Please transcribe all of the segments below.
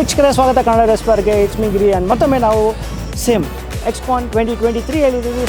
ವೀಕ್ಷಕರೇ, ಸ್ವಾಗತ. ಕನ್ನಡ ರೆಸ್ಪಾರ್ಗೆ ಇಟ್ಸ್ ಮೀ ಗಿರಿ ಅಂಡ್ ಮತ್ತೊಮ್ಮೆ ನಾವು same Excon twenty twenty three ಹೇಳಿದ್ದೀವಿ.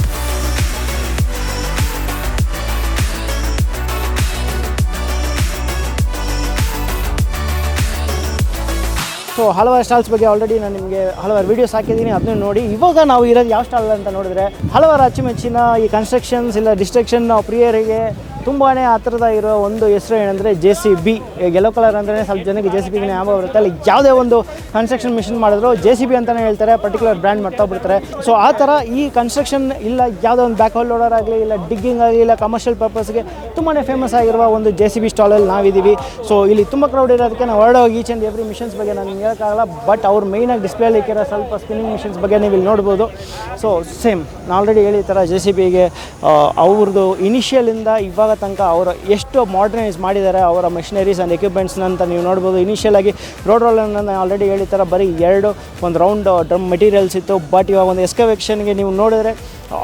ಸೊ ಹಲವಾರು ಸ್ಟಾಲ್ಸ್ ಬಗ್ಗೆ ಆಲ್ರೆಡಿ ನಾನು ನಿಮಗೆ ಹಲವಾರು ವೀಡಿಯೋಸ್ ಹಾಕಿದ್ದೀನಿ. ಅದನ್ನ ನೋಡಿ, ಇವಾಗ ನಾವು ಇರೋದು ಯಾವ ಸ್ಟಾಲ್ ಅಂತ ನೋಡಿದ್ರೆ, ಹಲವಾರು ಅಚ್ಚುಮೆಚ್ಚಿನ ಈ ಕನ್ಸ್ಟ್ರಕ್ಷನ್ಸ್ ಇಲ್ಲ ಡಿಸ್ಟ್ರಕ್ಷನ್ ಪ್ರಿಯರಿಗೆ ತುಂಬಾ ಹತ್ತಿರದ ಇರೋ ಒಂದು ಹೆಸರು ಏನಂದರೆ J C B yellow colour ಅಂದರೆ ಸ್ವಲ್ಪ ಜನಕ್ಕೆ ಜೆ ಸಿ ಬಿಗೆ ಯಾವ ಬರುತ್ತೆ. ಅಲ್ಲಿ ಯಾವುದೇ ಒಂದು ಕನ್ಸ್ಟ್ರಕ್ಷನ್ ಮಿಷಿನ್ ಮಾಡಿದ್ರು ಜೆ ಸಿ ಬಿ ಅಂತಲೇ ಹೇಳ್ತಾರೆ ಪರ್ಟಿಕ್ಯುಲರ್ ಬ್ರ್ಯಾಂಡ್ ಮಾಡ್ತಾ ಬಿಡ್ತಾರೆ ಸೊ ಆ ಥರ ಈ ಕನ್ಸ್ಟ್ರಕ್ಷನ್ ಇಲ್ಲ, ಯಾವುದೋ ಒಂದು ಬ್ಯಾಕ್ ಹೋಲ್ ಲೋಡರ್ ಆಗಲಿ, ಇಲ್ಲ ಡಿಗ್ಗಿಂಗ್ ಆಗಲಿ, ಇಲ್ಲ ಕಮರ್ಷಿಯಲ್ ಪರ್ಪಸ್ಗೆ ತುಂಬಾ ಫೇಮಸ್ ಆಗಿರುವ ಒಂದು ಜೆ ಸಿ ಬಿ ಸ್ಟಾಲಲ್ಲಿ ನಾವಿದ್ದೀವಿ. ಸೊ ಇಲ್ಲಿ ತುಂಬ ಕ್ರೌಡ್ ಇರೋದಕ್ಕೆ ನಾವು ಹೊರಡೋಗಿ ಈಚ್ ಆ್ಯಂಡ್ ಎವ್ರಿ ಮಿಷನ್ಸ್ ಬಗ್ಗೆ ನಾನು ಹೇಳೋಕ್ಕಾಗಲ್ಲ ಬಟ್ ಅವ್ರು ಮೇಯ್ನಾಗಿ ಡಿಸ್ಪ್ಲೇಲಿ ಇಕ್ಕಿರೋ ಸ್ವಲ್ಪ ಸ್ಪಿನ್ನಿಂಗ್ ಮಿಷನ್ಸ್ ಬಗ್ಗೆ ನೀವು ಇಲ್ಲಿ ನೋಡ್ಬೋದು. ಸೊ ಸೇಮ್ ನಾನು ಆಲ್ರೆಡಿ ಹೇಳಿ ಥರ ಜೆ ಸಿ ಬಿಗೆ ಅವ್ರದ್ದು ಇನಿಷಿಯಲಿಂದ ಇವಾಗ ತನಕ ಅವರು ಎಷ್ಟು ಮಾಡರ್ನೈಸ್ ಮಾಡಿದ್ದಾರೆ ಅವರ ಮೆಷಿನರೀಸ್ ಆ್ಯಂಡ್ ಎಕ್ವಿಪ್ಮೆಂಟ್ಸ್ನ ಅಂತ ನೀವು ನೋಡ್ಬೋದು. ಇನಿಷಿಯಲ್ ಆಗಿ ರೋಡ್ ರೋಲನ್ನು ನಾನು ಆಲ್ರೆಡಿ ಹೇಳಿದ ಥರ ಬರೀ ಎರಡು, ಒಂದು ರೌಂಡ್ ಡ್ರಮ್ ಮೆಟೀರಿಯಲ್ಸ್ ಇತ್ತು ಬಟ್ ಇವಾಗ ಒಂದು ಎಸ್ಕವೆಕ್ಷನ್ಗೆ ನೀವು ನೋಡಿದ್ರೆ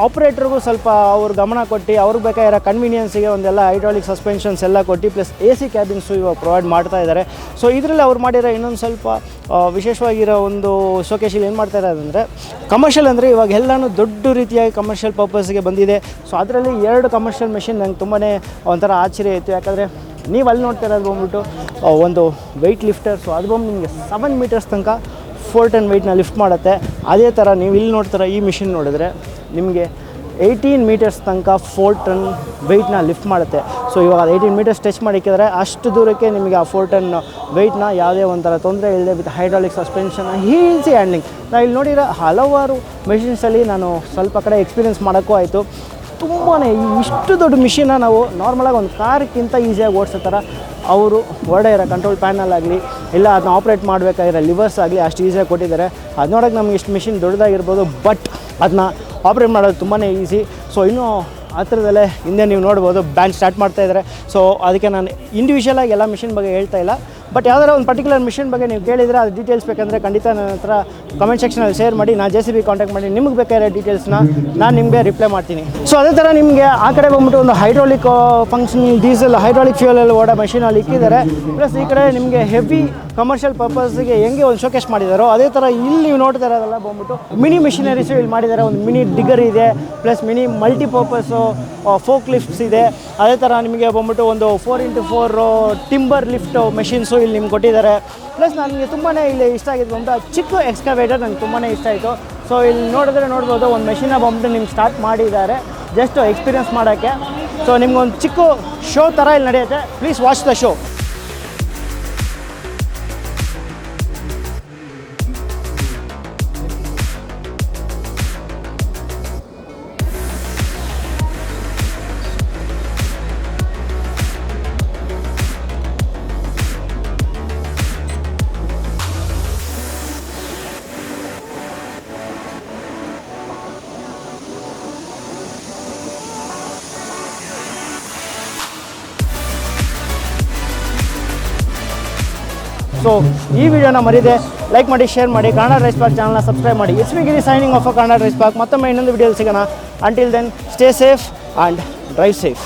ಆಪ್ರೇಟ್ರಿಗೂ ಸ್ವಲ್ಪ ಅವ್ರ ಗಮನ ಕೊಟ್ಟು, ಅವ್ರಿಗೆ ಬೇಕಾಗಿರೋ ಕನ್ವೀನಿಯನ್ಸಿಗೆ ಒಂದೆಲ್ಲ ಹೈಡ್ರಾಲಿಕ್ ಸಸ್ಪೆನ್ಷನ್ಸ್ ಎಲ್ಲ ಕೊಟ್ಟು ಪ್ಲಸ್ ಎ ಸಿ ಕ್ಯಾಬಿನ್ಸು ಇವಾಗ ಪ್ರೊವೈಡ್ ಮಾಡ್ತಾ ಇದ್ದಾರೆ. ಸೊ ಇದರಲ್ಲಿ ಅವ್ರು ಮಾಡಿರೋ ಇನ್ನೊಂದು ಸ್ವಲ್ಪ ವಿಶೇಷವಾಗಿರೋ ಒಂದು ಶೋಕೇಶಲ್ಲಿ ಏನು ಮಾಡ್ತಾ ಇರೋದು ಅಂದರೆ ಕಮರ್ಷಿಯಲ್ ಅಂದರೆ ಇವಾಗ ಎಲ್ಲನೂ ದೊಡ್ಡ ರೀತಿಯಾಗಿ ಕಮರ್ಷಿಯಲ್ ಪರ್ಪಸ್ಗೆ ಬಂದಿದೆ. ಸೊ ಅದರಲ್ಲಿ ಎರಡು ಕಮರ್ಷಿಯಲ್ ಮೆಷಿನ್ ನಂಗೆ ತುಂಬಾ ಒಂಥರ ಆಶ್ಚರ್ಯ ಇತ್ತು. ಯಾಕಂದರೆ ನೀವು ಅಲ್ಲಿ ನೋಡ್ತಾ ಇರೋದು ಬಂದ್ಬಿಟ್ಟು ಒಂದು ವೆಯ್ಟ್ ಲಿಫ್ಟರ್ ಸೊ ಅದು ಬಂದು ನಿಮಗೆ ಸೆವೆನ್ ಮೀಟರ್ಸ್ ತನಕ ಫೋರ್ ಟನ್ ವೆಯ್ಟ್ನ ಲಿಫ್ಟ್ ಮಾಡುತ್ತೆ. ಅದೇ ಥರ ನೀವು ಇಲ್ಲಿ ನೋಡ್ತಾರ ಈ ಮಿಷಿನ್ ನೋಡಿದ್ರೆ ನಿಮಗೆ ಏಯ್ಟೀನ್ ಮೀಟರ್ಸ್ ತನಕ ಫೋರ್ ಟನ್ ವೆಯ್ಟ್ನ ಲಿಫ್ಟ್ ಮಾಡುತ್ತೆ. ಸೊ ಇವಾಗ ಅದು ಏಯ್ಟೀನ್ ಮೀಟರ್ಸ್ ಟಚ್ ಮಾಡಿಕ್ಕಿದ್ರೆ ಅಷ್ಟು ದೂರಕ್ಕೆ ನಿಮಗೆ ಆ ಫೋರ್ ಟನ್ ವೆಯ್ಟ್ನ ಯಾವುದೇ ಒಂಥರ ತೊಂದರೆ ಇಲ್ಲದೆ with hydraulic suspension easy handling ನಾವು ಇಲ್ಲಿ ನೋಡಿರೋ ಹಲವಾರು ಮೆಷಿನ್ಸಲ್ಲಿ ನಾನು ಸ್ವಲ್ಪ ಕಡೆ ಎಕ್ಸ್ಪೀರಿಯೆನ್ಸ್ ಮಾಡೋಕ್ಕೂ ಆಯಿತು. ತುಂಬಾ ಇಷ್ಟು ದೊಡ್ಡ ಮಿಷಿನ ನಾವು ನಾರ್ಮಲಾಗಿ ಒಂದು ಕಾರ್ಕ್ಕಿಂತ ಈಸಿಯಾಗಿ ಓಡಿಸೋ ಥರ ಅವರು ಹೊರಡೆ ಇರೋ ಕಂಟ್ರೋಲ್ ಪ್ಯಾನಲ್ ಆಗಲಿ, ಇಲ್ಲ ಅದನ್ನ ಆಪ್ರೇಟ್ ಮಾಡಬೇಕಾಗಿರೋ ಲಿವರ್ಸ್ ಆಗಲಿ, ಅಷ್ಟು ಈಸಿಯಾಗಿ ಕೊಟ್ಟಿದ್ದಾರೆ. ಅದು ನೋಡೋಕೆ ನಮ್ಗೆ ಇಷ್ಟು ಮಿಷಿನ್ ದೊಡ್ಡದಾಗಿರ್ಬೋದು ಬಟ್ ಅದನ್ನ ಆಪ್ರೇಟ್ ಮಾಡೋದು ತುಂಬಾ ಈಸಿ ಸೊ ಇನ್ನೂ ಹತ್ರದಲ್ಲೇ ಹಿಂದೆ ನೀವು ನೋಡ್ಬೋದು ಬ್ಯಾಂಡ್ ಸ್ಟಾರ್ಟ್ ಮಾಡ್ತಾ ಇದ್ದಾರೆ. ಸೊ ಅದಕ್ಕೆ ನಾನು ಇಂಡಿವಿಜುವಲಾಗಿ ಎಲ್ಲ ಮಿಷಿನ್ ಬಗ್ಗೆ ಹೇಳ್ತಾ ಇಲ್ಲ. ಬಟ್ ಯಾವ್ದಾರ ಒಂದು ಪರ್ಟಿಕ್ಯುಲರ್ ಮಿಷನ್ ಬಗ್ಗೆ ನೀವು ಕೇಳಿದರೆ ಅದು ಡೀಟೇಲ್ಸ್ ಬೇಕಂದರೆ ಖಂಡಿತ ನನ್ನ ಹತ್ರ ಕಮೆಂಟ್ ಸೆಕ್ಷನಲ್ಲಿ ಶೇರ್ ಮಾಡಿ ನಾನು ಜೆ ಸಿ ಬಿ ಕಾಂಟ್ಯಾಕ್ಟ್ ಮಾಡಿ, ನಿಮಗೆ ಬೇಕಾಗಿರೋ ಡೀಟೇಲ್ಸ್ನ ನಾನು ನಿಮಗೆ ರಿಪ್ಲೈ ಮಾಡ್ತೀನಿ. ಸೊ ಅದೇ ಥರ ನಿಮಗೆ ಆ ಕಡೆ ಬಂದ್ಬಿಟ್ಟು ಒಂದು ಹೈಡ್ರಾಲಿಕ್ ಫಂಕ್ಷನ್ ಡೀಸೆಲ್ ಹೈಡ್ರಾಲಿಕ್ ಫ್ಯೂಲಲ್ಲಿ ಓಡೋ ಮಷೀನಲ್ಲಿ ಇಕ್ಕಿದ್ದಾರೆ. ಪ್ಲಸ್ ಈ ಕಡೆ ನಿಮಗೆ ಹೆವಿ ಕಮರ್ಷಿಯಲ್ ಪರ್ಪಸ್ಗೆ ಹೆಂಗೆ ಒಂದು ಶೋಕೇಸ್ ಮಾಡಿದಾರೋ, ಅದೇ ಥರ ಇಲ್ಲಿ ನೀವು ನೋಡ್ತಾ ಇರೋದಲ್ಲ ಬಂದ್ಬಿಟ್ಟು ಮಿನಿ ಮಿಷಿನರೀಸು ಇಲ್ಲಿ ಮಾಡಿದ್ದಾರೆ. ಒಂದು ಮಿನಿ ಡಿಗರ್ ಇದೆ plus mini multipurpose fork lifts ಇದೆ. ಅದೇ ಥರ ನಿಮಗೆ ಬಂದ್ಬಿಟ್ಟು ಒಂದು four into four timber lift machines ಇಲ್ಲಿ ನಿಮ್ಗೆ ಕೊಟ್ಟಿದ್ದಾರೆ. ಪ್ಲಸ್ ನನಗೆ ತುಂಬಾ ಇಲ್ಲಿ ಇಷ್ಟ ಆಗಿದ್ದು ಅಂತ ಚಿಕ್ಕ ಎಕ್ಸ್ಕವೇಟರ್ ನನಗೆ ತುಂಬಾ ಇಷ್ಟ ಆಯಿತು. ಸೊ ಇಲ್ಲಿ ನೋಡಿದ್ರೆ ನೋಡ್ಬೋದು, ಒಂದು ಮೆಷಿನ ಬಂದ್ಬಿಟ್ಟು ನಿಮ್ಗೆ ಸ್ಟಾರ್ಟ್ ಮಾಡಿದ್ದಾರೆ. ಜಸ್ಟ್ ಎಕ್ಸ್ಪೀರಿಯನ್ಸ್ ಮಾಡೋಕ್ಕೆ. ಸೊ ನಿಮ್ಗೊಂದು ಚಿಕ್ಕ ಶೋ ಥರ ಇಲ್ಲಿ ನಡೆಯುತ್ತೆ. Please watch the show so ಈ ವಿಡಿಯೋನ ಮರಿದೆ ಲೈಕ್ ಮಾಡಿ ಶೇರ್ ಮಾಡಿ ಕನ್ನಡ ರೈಸ್ ಪಾರ್ಕ್ ಚಾನಲ್ನ ಸಬ್ಸ್ಕ್ರೈಬ್ ಮಾಡಿ. It's Giri signing off Kannada rise park ಮತ್ತೊಮ್ಮೆ ಇನ್ನೊಂದು ವಿಡಿಯೋಲಿ ಸಿಗೋಣ. Until then stay safe and drive safe